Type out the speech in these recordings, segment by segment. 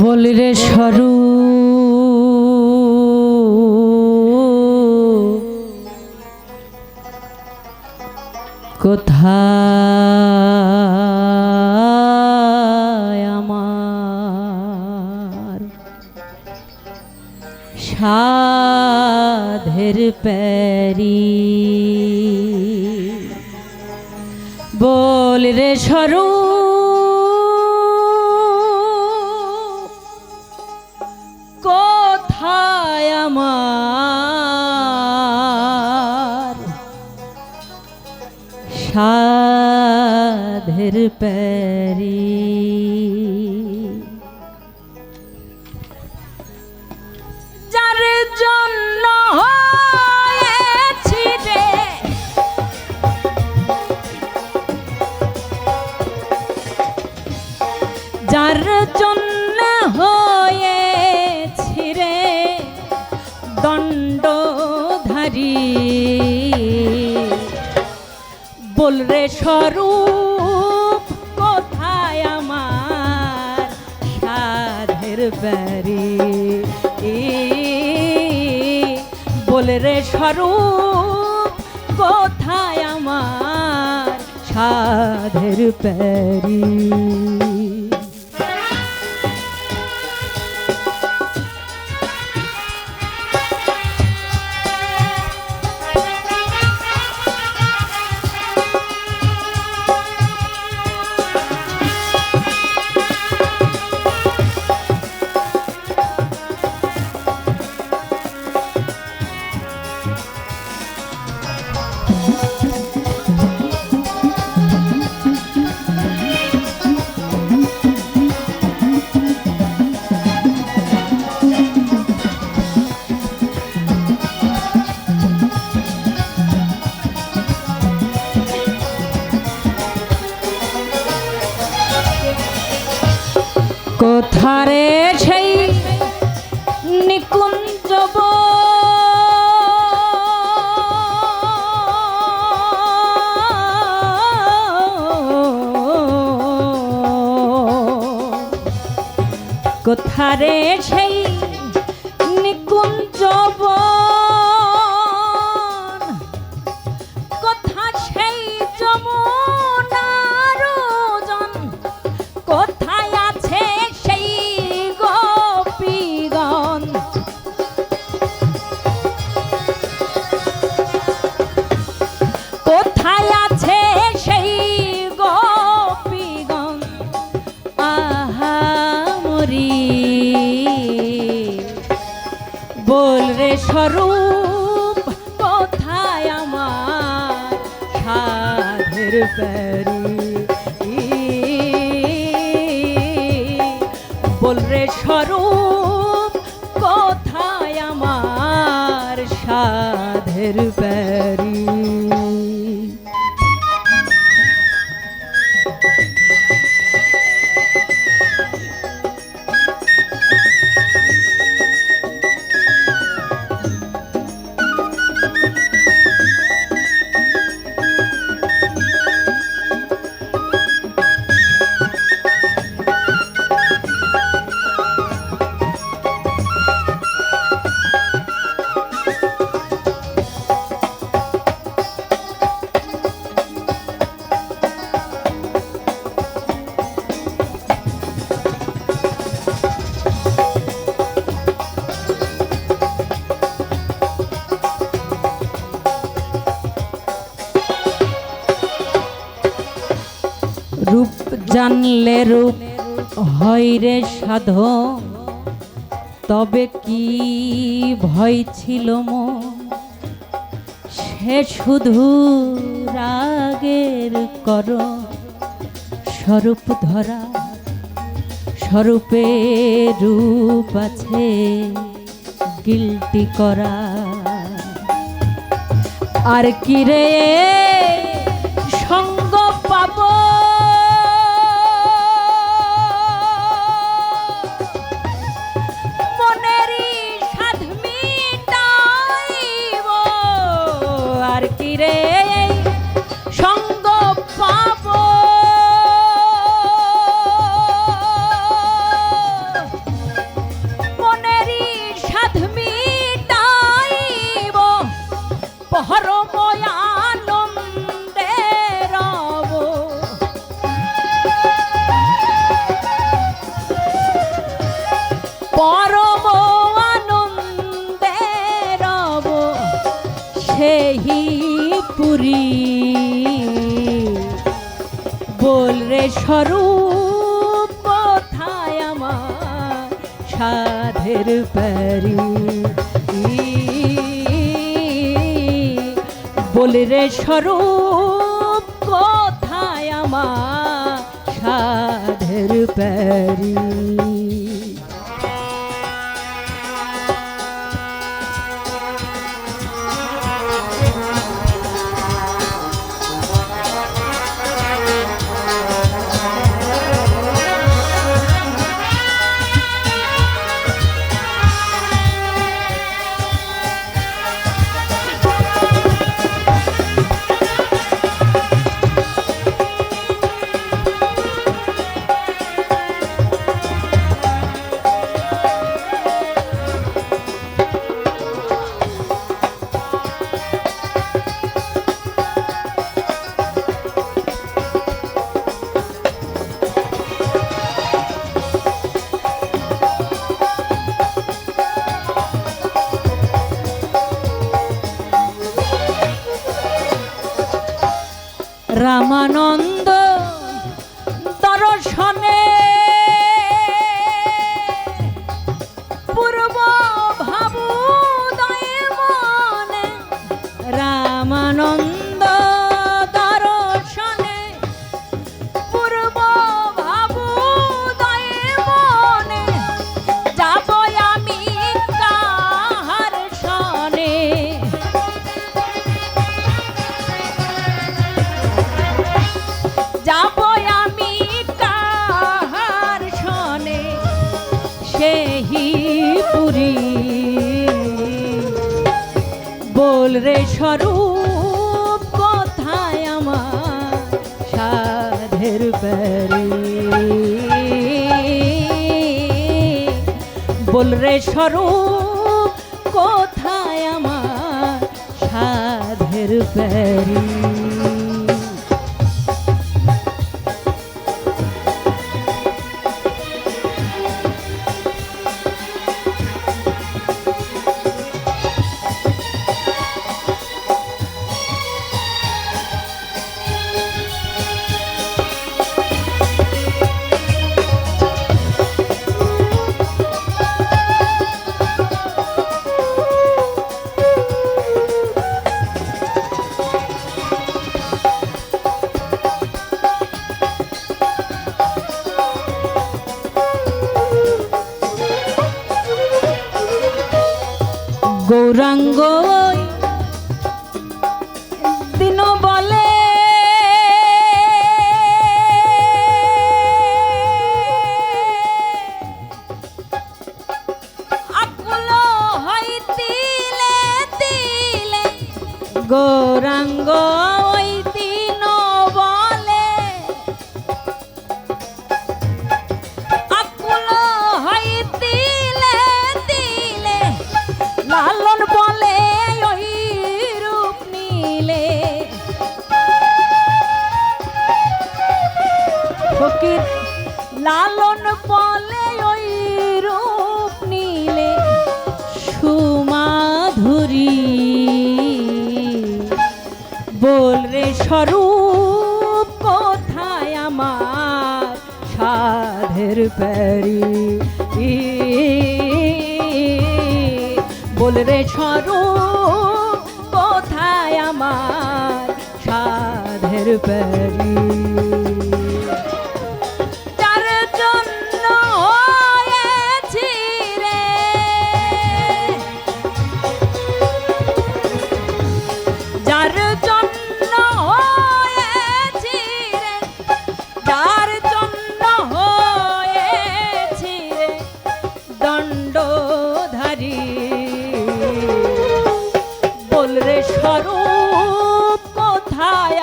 বলি রে সরু। কোথায় সাধের প্যারি। বল রে সরু কোথায় আমার সাধের প্যারি? দণ্ডধারী বল রে স্বরূপ, কোথায় আমার সাধের বাড়ি বল রে স্বরূপ, কোথায় আমার সাধের প্যারি? কোথারে সেই নিকুঞ্জ কোথারে সেই নিকুঞ্জব সাধের প্যারি বল রে স্বরূপ কোথায় আমার সাধের প্যারি রূপ জানলে রূপ হয় রে সাধ তবে কি ভয় ছিল মো সে শুধু রাগের কর স্বরূপ ধরা, স্বরূপে রূপ আছে, গিলটি করা। আর কি রে সাধের পারি। বলে রে স্বরূপ কোথায় আমার সাধের প্যারি রামানন্দ রে স্বরূপ কোথায় আমার সাধের প্যারি। বল রে স্বরূপ কোথায় আমার সাধের প্যারি। গৌরাঙ্গ স্বরূপ কোথায় আমার সাধের প্যারি। বল রে স্বরূপ কোথায় আমার সাধের প্যারি।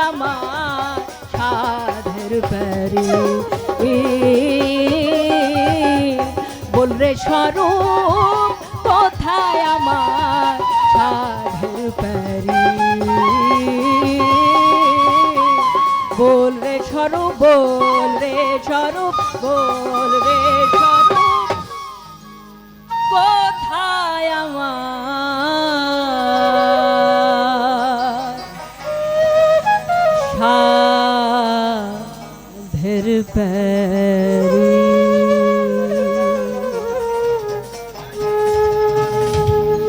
আমার সাধের প্যারি বল রে স্বরূপ, কোথায় আমার সাধের প্যারি বল রে স্বরূপ, বল রে স্বরূপ, বল রে স্বরূপ, কোথায় আমার